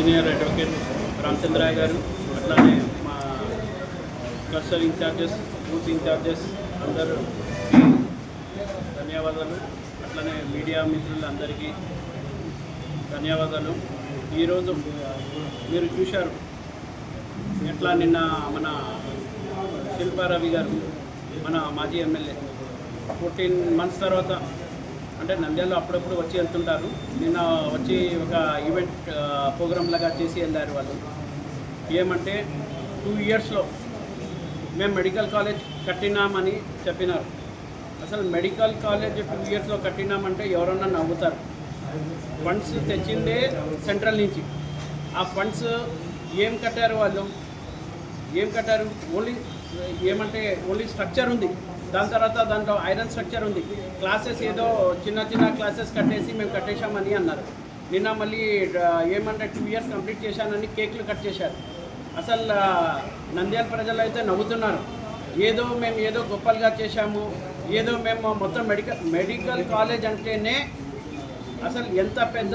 Senior advocate రామచంద్రరాయ్ గారు అట్లానే మా క్లస్టర్ ఇన్ఛార్జెస్ బూత్ ఇన్ఛార్జెస్ అందరూ ధన్యవాదాలు. అట్లనే మీడియా మిత్రులందరికీ ధన్యవాదాలు. ఈరోజు మీరు చూశారు ఎట్లా నిన్న మన శిల్పారవి గారు మన మాజీ ఎమ్మెల్యే ఫోర్టీన్ మంత్స్ తర్వాత అంటే నంద్యాలలో అప్పుడప్పుడు వచ్చి వెళ్తుంటారు. నిన్న వచ్చి ఒక ఈవెంట్ ప్రోగ్రామ్ లాగా చేసి వెళ్ళారు వాళ్ళు. ఏమంటే టూ ఇయర్స్లో మేము మెడికల్ కాలేజ్ కట్టినామని చెప్పినారు. అసలు మెడికల్ కాలేజ్ టూ ఇయర్స్లో కట్టినామంటే ఎవరన్నా నవ్వుతారు. ఫండ్స్ తెచ్చిందే సెంట్రల్ నుంచి. ఆ ఫండ్స్ ఏం కట్టారు వాళ్ళు? ఏం కట్టారు? ఓన్లీ ఏమంటే ఓన్లీ స్ట్రక్చర్ ఉంది. దాని తర్వాత దాంట్లో ఐరన్ స్ట్రక్చర్ ఉంది. క్లాసెస్ ఏదో చిన్న చిన్న క్లాసెస్ కట్టేసి మేము కట్టేశామని అన్నారు. నిన్న మళ్ళీ ఏమంటే టూ ఇయర్స్ కంప్లీట్ చేశానని కేక్లు కట్ చేశారు. అసలు నంద్యాల ప్రజలు అయితే నవ్వుతున్నారు. ఏదో మేము ఏదో గొప్పలుగా చేశాము. ఏదో మేము మొత్తం మెడికల్ మెడికల్ కాలేజ్ అంటేనే అసలు ఎంత పెద్ద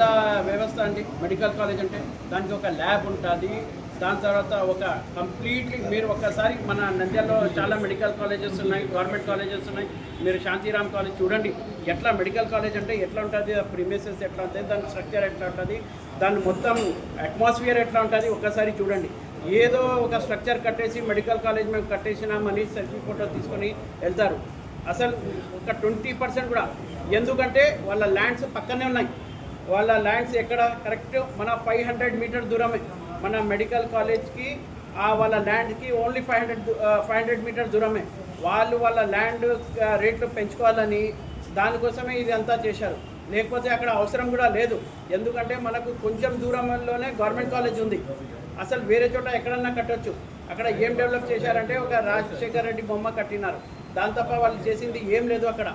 వ్యవస్థ అండి. మెడికల్ కాలేజ్ అంటే దానికి ఒక ల్యాబ్ ఉంటుంది. దాని తర్వాత ఒక కంప్లీట్లీ మీరు ఒక్కసారి మన నంద్యాలలో చాలా మెడికల్ కాలేజెస్ ఉన్నాయి గవర్నమెంట్ కాలేజెస్ ఉన్నాయి. మీరు శాంతిరామ్ కాలేజ్ చూడండి ఎట్లా మెడికల్ కాలేజ్ అంటే ఎట్లా ఉంటుంది ప్రిమిసెస్ ఎట్లా ఉంటుంది దాని స్ట్రక్చర్ ఎట్లా ఉంటుంది దాని మొత్తం అట్మాస్ఫియర్ ఎట్లా ఉంటుంది ఒక్కసారి చూడండి. ఏదో ఒక స్ట్రక్చర్ కట్టేసి మెడికల్ కాలేజ్ మేము కట్టేసినామని సెల్ఫీ ఫోటో తీసుకొని వెళ్తారు. అసలు ఒక ట్వంటీ పర్సెంట్ కూడా. ఎందుకంటే వాళ్ళ ల్యాండ్స్ పక్కనే ఉన్నాయి. వాళ్ళ ల్యాండ్స్ ఎక్కడ? కరెక్ట్ మన ఫైవ్ హండ్రెడ్ మీటర్ దూరమే. మన మెడికల్ కాలేజ్కి ఆ వాళ్ళ ల్యాండ్కి only five hundred five hundred meter దూరమే. వాళ్ళు వాళ్ళ ల్యాండ్ రేట్లు పెంచుకోవాలని దానికోసమే ఇది అంతా చేశారు. లేకపోతే అక్కడ అవసరం కూడా లేదు. ఎందుకంటే మనకు కొంచెం దూరంలోనే గవర్నమెంట్ కాలేజ్ ఉంది. అసలు వేరే చోట ఎక్కడన్నా కట్టొచ్చు. అక్కడ ఏం డెవలప్ చేశారంటే ఒక రాజశేఖర్ రెడ్డి బొమ్మ కట్టినారు. దాని తప్ప వాళ్ళు చేసింది ఏం లేదు అక్కడ.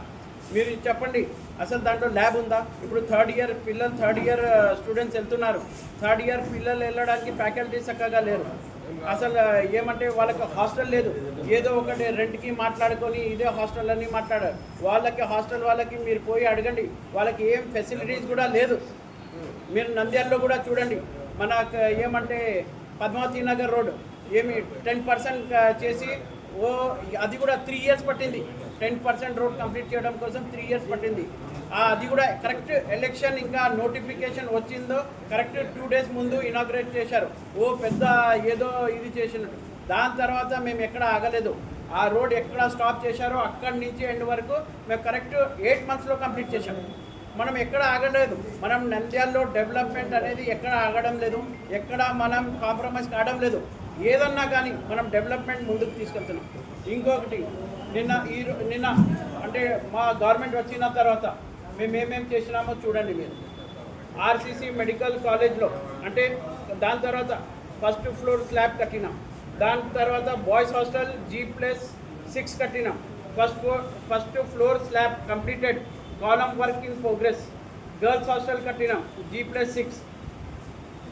మీరు చెప్పండి. అసలు దాంట్లో ల్యాబ్ ఉందా? ఇప్పుడు థర్డ్ ఇయర్ పిల్లలు థర్డ్ ఇయర్ స్టూడెంట్స్ వెళ్తున్నారు. థర్డ్ ఇయర్ పిల్లలు వెళ్ళడానికి ఫ్యాకల్టీ చక్కగా లేరు. అసలు uh, ఏమంటే వాళ్ళకి హాస్టల్ లేదు. ఏదో ఒకటి రెంట్కి మాట్లాడుకొని ఇదే హాస్టల్ అని మాట్లాడారు. వాళ్ళకి హాస్టల్ వాళ్ళకి మీరు పోయి అడగండి. వాళ్ళకి ఏం ఫెసిలిటీస్ కూడా లేదు. మీరు నంద్యాలలో కూడా చూడండి. మన ఏమంటే పద్మావతి నగర్ రోడ్. ఏమి టెన్ పర్సెంట్ uh, చేసి ఓ అది కూడా త్రీ ఇయర్స్ పట్టింది. టెన్ పర్సెంట్ రోడ్ కంప్లీట్ చేయడం కోసం త్రీ ఇయర్స్ పట్టింది. అది కూడా కరెక్ట్ ఎలక్షన్ ఇంకా నోటిఫికేషన్ వచ్చిందో కరెక్ట్ టూ డేస్ ముందు ఇనాగ్రేట్ చేశారు. ఓ పెద్ద ఏదో ఇది చేసినట్టు. దాని తర్వాత మేము ఎక్కడ ఆగలేదు. ఆ రోడ్ ఎక్కడ స్టాప్ చేశారో అక్కడి నుంచి ఎండ్ వరకు మేము కరెక్ట్ ఎయిట్ మంత్స్లో కంప్లీట్ చేశాం. మనం ఎక్కడ ఆగలేదు. మనం నంద్యాల్లో డెవలప్మెంట్ అనేది ఎక్కడ ఆగడం లేదు. ఎక్కడ మనం కాంప్రమైజ్ కావడం లేదు. ఏదన్నా కానీ మనం డెవలప్మెంట్ ముందుకు తీసుకెళ్తున్నాం. ఇంకొకటి నిన్న ఈ నిన్న అంటే మా గవర్నమెంట్ వచ్చిన తర్వాత మేము ఏమేమి చేసినామో చూడండి మీరు. ఆర్సీసీ మెడికల్ కాలేజ్లో అంటే దాని తర్వాత ఫస్ట్ ఫ్లోర్ స్లాబ్ కట్టినాం. దాని తర్వాత boys hostel G plus six కట్టినాం. First floor first floor slab completed. Column work in progress. Girls hostel కట్టినాం జీ ప్లస్ సిక్స్.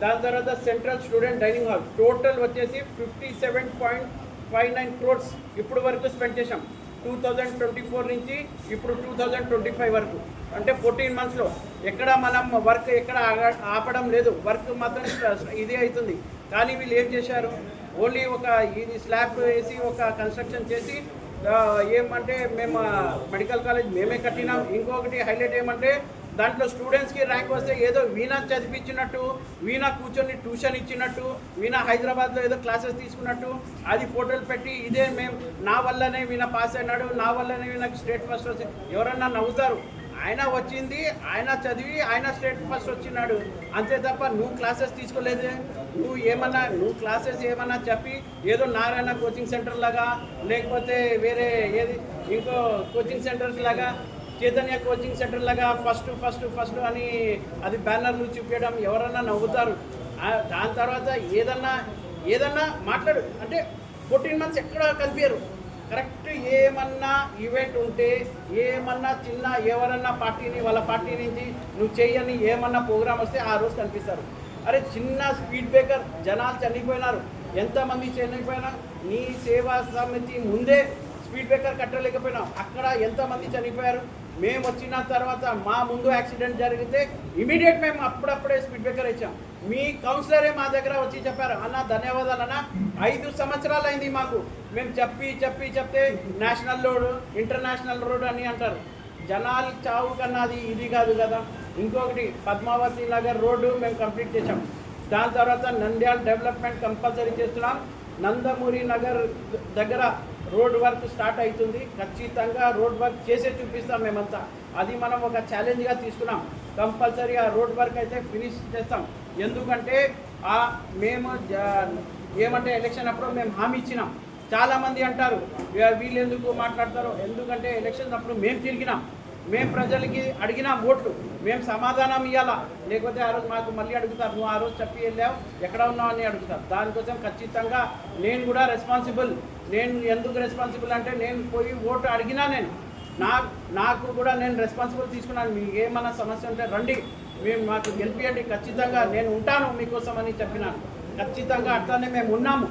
దాని తర్వాత central student dining hall. Total వచ్చేసి fifty seven point five nine crores ఇప్పుడు వరకు spend చేశాం. Two thousand twenty four నుంచి ఇప్పుడు two thousand twenty five వరకు. అంటే ఫోర్టీన్ మంత్స్లో. ఎక్కడ మనం వర్క్ ఎక్కడ ఆపడం లేదు. వర్క్ మాత్రం ఇదే అవుతుంది. కానీ వీళ్ళు ఏం చేశారు? ఓన్లీ ఒక ఇది స్లాబ్ వేసి ఒక కన్స్ట్రక్షన్ చేసి ఏమంటే మేము మెడికల్ కాలేజ్ మేమే కట్టినాం. ఇంకొకటి హైలైట్ ఏమంటే దాంట్లో స్టూడెంట్స్కి ర్యాంక్ వస్తే ఏదో వీణ చదివించినట్టు వీణ కూర్చొని ట్యూషన్ ఇచ్చినట్టు వీణ హైదరాబాద్లో ఏదో క్లాసెస్ తీసుకున్నట్టు అది ఫోటోలు పెట్టి ఇదే మేము నా వల్లనే వీణ పాస్ అయినాడు నా వల్లనే వీణకి స్టేట్ ఫస్ట్ వచ్చి ఎవరన్నా నవ్వుతారు. ఆయన వచ్చింది ఆయన చదివి ఆయన స్టేట్ ఫస్ట్ వచ్చినాడు. అంతే తప్ప నువ్వు క్లాసెస్ తీసుకోలేదే. నువ్వు ఏమన్నా నువ్వు క్లాసెస్ ఏమన్నా చెప్పి ఏదో నారాయణ కోచింగ్ సెంటర్ లాగా లేకపోతే వేరే ఏది ఇంకో కోచింగ్ సెంటర్స్ లాగా చైతన్య కోచింగ్ సెంటర్ లాగా ఫస్ట్ ఫస్ట్ ఫస్ట్ అని అది బ్యానర్లు చూపించడం ఎవరన్నా నవ్వుతారు. దాని తర్వాత ఏదన్నా ఏదన్నా మాట్లాడు. అంటే ఫోర్టీన్ మంత్స్ ఎక్కడ కలిపారు కరెక్ట్ ఏమన్నా ఈవెంట్ ఉంటే ఏమన్నా చిన్న ఎవరన్నా పార్టీని వాళ్ళ పార్టీ నుంచి నువ్వు చేయని ఏమన్నా ప్రోగ్రామ్ వస్తే ఆ రోజు కనిపిస్తారు. అరే చిన్న స్పీడ్ బ్రేకర్ జనాలు చనిపోయినారు. ఎంతమంది చనిపోయినా నీ సేవా సమితి ముందే స్పీడ్ బ్రేకర్ కట్టలేకపోయినాం అక్కడ ఎంతమంది చనిపోయారు. మేము వచ్చిన తర్వాత మా ముందు యాక్సిడెంట్ జరిగితే ఇమీడియట్ మేము అప్పుడప్పుడే స్పీడ్ బ్రేకర్ ఇచ్చాం. మీ కౌన్సిలరే మా దగ్గర వచ్చి చెప్పారు అన్న ధన్యవాదాలు అన్న. ఐదు సంవత్సరాలు అయింది మాకు. మేము చెప్పి చెప్పి చెప్తే నేషనల్ రోడ్ ఇంటర్నేషనల్ రోడ్ అని అంటారు. జనాలు చావు కన్నా అది ఇది కాదు కదా. ఇంకొకటి పద్మావతి నగర్ రోడ్డు మేము కంప్లీట్ చేసాం దాని తర్వాత నంద్యాల డెవలప్మెంట్ కంపల్సరీ చేస్తున్నాం. నందమూరి నగర్ దగ్గర రోడ్ వర్క్ స్టార్ట్ అవుతుంది. ఖచ్చితంగా రోడ్ వర్క్ చేసే చూపిస్తాం మేమంతా. అది మనం ఒక ఛాలెంజ్గా తీసుకున్నాం. కంపల్సరీ ఆ రోడ్ వర్క్ అయితే ఫినిష్ చేస్తాం. ఎందుకంటే ఆ మేము జ- ఏమంటే ఎలక్షన్ అప్పుడు మేము హామీ ఇచ్చినాం. చాలామంది అంటారు వీళ్ళు ఎందుకు మాట్లాడతారు? ఎందుకంటే ఎలక్షన్ అప్పుడు మేము తిరిగినాం. మేము ప్రజలకి అడిగిన ఓట్లు మేము సమాధానం ఇవ్వాలా లేకపోతే ఆ రోజు మాకు మళ్ళీ అడుగుతారు నువ్వు ఆ రోజు చెప్పి వెళ్ళావు ఎక్కడ ఉన్నావు అని అడుగుతారు. దానికోసం ఖచ్చితంగా నేను కూడా రెస్పాన్సిబుల్ నేను ఎందుకు రెస్పాన్సిబుల్ అంటే నేను పోయి ఓటు అడిగినా నేను నా నాకు కూడా నేను రెస్పాన్సిబుల్ తీసుకున్నాను. మీకు ఏమైనా సమస్య ఉంటే రండి. మేము మాకు గెలిపియండి ఖచ్చితంగా నేను ఉంటాను మీకోసం అని చెప్పినాను. ఖచ్చితంగా అట్లానే మేము ఉన్నాము.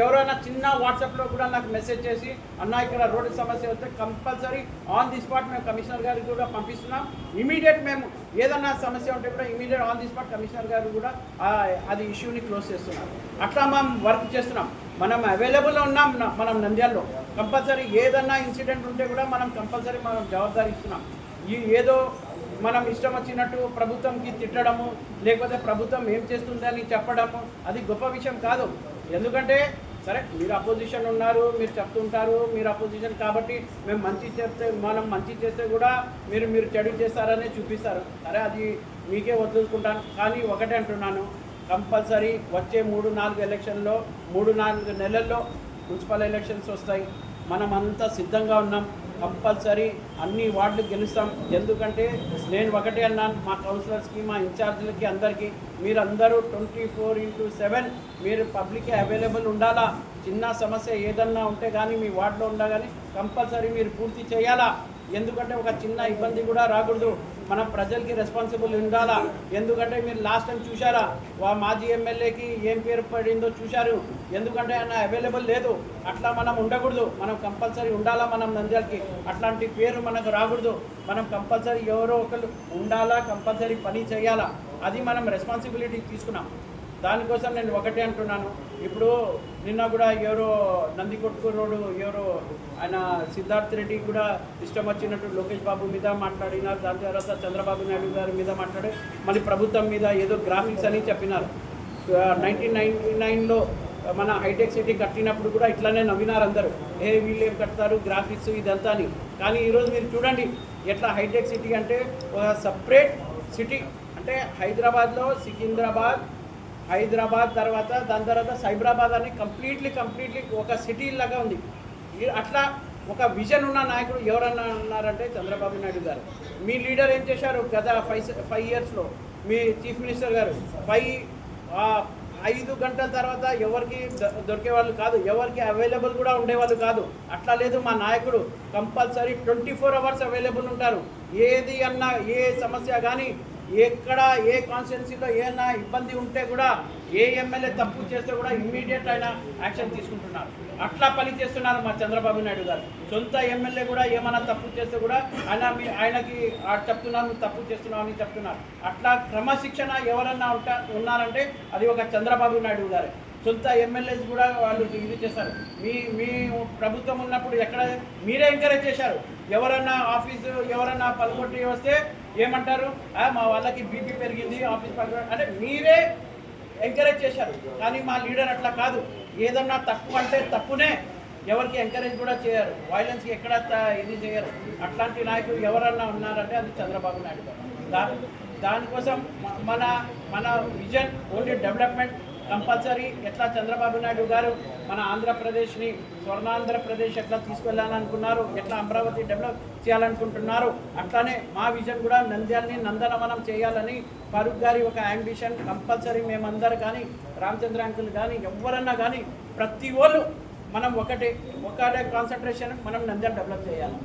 ఎవరైనా చిన్న వాట్సాప్లో కూడా నాకు మెసేజ్ చేసి అన్న ఇక్కడ రోడ్డు సమస్య వస్తే కంపల్సరీ ఆన్ ది స్పాట్ మేము కమిషనర్ గారికి కూడా పంపిస్తున్నాం. ఇమీడియట్ మేము ఏదన్నా సమస్య ఉంటే కూడా immediate on the spot commissioner గారు కూడా అది ఇష్యూని క్లోజ్ చేస్తున్నాం అట్లా మనం వర్క్ చేస్తున్నాం. మనం అవైలబుల్లో ఉన్నాం మనం నంద్యాలలో. కంపల్సరీ ఏదన్నా ఇన్సిడెంట్ ఉంటే కూడా మనం కంపల్సరీ మనం జవాబాదారీ ఇస్తున్నాం. ఈ ఏదో మనం ఇష్టం వచ్చినట్టు ప్రభుత్వంకి తిట్టడము లేకపోతే ప్రభుత్వం ఏం చేస్తుందని చెప్పడము అది గొప్ప విషయం కాదు. ఎందుకంటే సరే మీరు అపోజిషన్ ఉన్నారు మీరు చెప్తుంటారు మీరు అపోజిషన్ కాబట్టి మేము మంచి చేస్తే మనం మంచి చేస్తే కూడా మీరు మీరు చెడు చేస్తారనే చూపిస్తారు. సరే అది మీకే వదులుకుంటాను. కానీ ఒకటే అంటున్నాను. కంపల్సరీ వచ్చే మూడు నాలుగు ఎలక్షన్లో మూడు నాలుగు నెలల్లో మున్సిపల్ ఎలక్షన్స్ వస్తాయి. మనం అంతా సిద్ధంగా ఉన్నాం. కంపల్సరీ అన్ని వార్డులు గెలుస్తాం. ఎందుకంటే నేను ఒకటే అన్నాను మా కౌన్సిలర్స్కి మా ఇన్ఛార్జీలకి అందరికీ. మీరందరూ ట్వంటీ ఫోర్ ఇంటూ సెవెన్ మీరు పబ్లిక్కి అవైలబుల్ ఉండాలా? చిన్న సమస్య ఏదన్నా ఉంటే కానీ మీ వార్డులో ఉండా కానీ కంపల్సరీ మీరు పూర్తి చేయాలా? ఎందుకంటే ఒక చిన్న ఇబ్బంది కూడా రాకూడదు. మన ప్రజలకి రెస్పాన్సిబుల్ ఉండాలా? ఎందుకంటే మీరు లాస్ట్ టైం చూశారా? వా మాజీ ఎమ్మెల్యేకి ఏం పేరు పడిందో చూశారు. ఎందుకంటే ఆయన అవైలబుల్ లేదు. అట్లా మనం ఉండకూడదు. మనం కంపల్సరీ ఉండాలా మనం నంద్యాలకి? అట్లాంటి పేరు మనకు రాకూడదు. మనం కంపల్సరీ ఎవరో ఒకరు ఉండాలా? కంపల్సరీ పని చేయాలా? అది మనం రెస్పాన్సిబిలిటీ తీసుకున్నాం. దానికోసం నేను ఒకటే అంటున్నాను. ఇప్పుడు నిన్న కూడా ఎవరో నంది కొట్టుకున్నోడు ఎవరో ఆయన సిద్ధార్థ్ రెడ్డి కూడా ఇష్టం వచ్చినట్టు లోకేష్ బాబు మీద మాట్లాడినారు దాని తర్వాత చంద్రబాబు నాయుడు గారి మీద మాట్లాడి మళ్ళీ ప్రభుత్వం మీద ఏదో గ్రాఫిక్స్ అని చెప్పినారు. నైన్టీన్ నైన్టీ నైన్లో మన హైటెక్ సిటీ కట్టినప్పుడు కూడా ఇట్లానే నవ్వినారు అందరూ. ఏ వీళ్ళు ఏం కడతారు గ్రాఫిక్స్ ఇదంతా అని. కానీ ఈరోజు మీరు చూడండి ఎట్లా హైటెక్ సిటీ అంటే ఒక సపరేట్ సిటీ అంటే హైదరాబాద్లో సికింద్రాబాద్ హైదరాబాద్ తర్వాత దాని తర్వాత సైబరాబాద్ అని కంప్లీట్లీ కంప్లీట్లీ ఒక సిటీ లాగా ఉంది. అట్లా ఒక విజన్ ఉన్న నాయకుడు ఎవరన్నా అన్నారంటే చంద్రబాబు నాయుడు గారు. మీ లీడర్ ఏం చేశారు? గత ఫైవ్ ఫైవ్ ఇయర్స్లో మీ చీఫ్ మినిస్టర్ గారు ఫైవ్ ఐదు గంటల తర్వాత ఎవరికి దొ- దొరికే వాళ్ళు కాదు ఎవరికి అవైలబుల్ కూడా ఉండేవాళ్ళు కాదు. అట్లా లేదు మా నాయకుడు compulsory twenty four hours available ఉంటారు. ఏది అన్నా ఏ సమస్య కానీ ఎక్కడ ఏ కాన్స్టిట్యున్సీలో ఏమైనా ఇబ్బంది ఉంటే కూడా ఏ ఎమ్మెల్యే తప్పు చేస్తే కూడా ఇమ్మీడియట్ ఆయన యాక్షన్ తీసుకుంటున్నారు. అట్లా పని చేస్తున్నారు మా చంద్రబాబు నాయుడు గారు. సొంత ఎమ్మెల్యే కూడా ఏమైనా తప్పు చేస్తే కూడా ఆయన మీ ఆయనకి చెప్తున్నాను తప్పు చేస్తున్నావు అని చెప్తున్నారు. అట్లా క్రమశిక్షణ ఎవరన్నా ఉంటా ఉన్నారంటే అది ఒక చంద్రబాబు నాయుడు గారు. సొంత ఎమ్మెల్యేస్ కూడా వాళ్ళు ఇది చేస్తారు మీ మీ ప్రభుత్వం ఉన్నప్పుడు ఎక్కడ మీరే ఎంకరేజ్ చేశారు. ఎవరన్నా ఆఫీసు ఎవరన్నా పదకొట్టి వస్తే ఏమంటారు? మా వాళ్ళకి బీపీ పెరిగింది ఆఫీస్ పదకొ-" అంటే మీరే ఎంకరేజ్ చేశారు. కానీ మా లీడర్ అట్లా కాదు. ఏదన్నా తప్పు అంటే తప్పునే ఎవరికి ఎంకరేజ్ కూడా చేయరు. వైలెన్స్కి ఎక్కడ ఇది చేయరు. అట్లాంటి నాయకులు ఎవరన్నా ఉన్నారంటే అది చంద్రబాబు నాయుడు గారు. దానికోసం మన మన విజన్ ఓన్లీ డెవలప్మెంట్ కంపల్సరీ ఎట్లా చంద్రబాబు నాయుడు గారు మన ఆంధ్రప్రదేశ్ని స్వర్ణాంధ్రప్రదేశ్ ఎట్లా తీసుకెళ్ళాలనుకున్నారు ఎట్లా అమరావతి డెవలప్ చేయాలనుకుంటున్నారు అట్లానే మా విజన్ కూడా నంద్యాలని నందనవనం చేయాలని ఫరూక్ గారి ఒక అంబిషన్ కంపల్సరీ మేమందరు కానీ రామచంద్ర అంకుల్ కానీ ఎవరన్నా కానీ ప్రతి వాళ్ళు మనం ఒకటే ఒకటే కాన్సన్ట్రేషన్ మనం నంద్యాల డెవలప్ చేయాలి.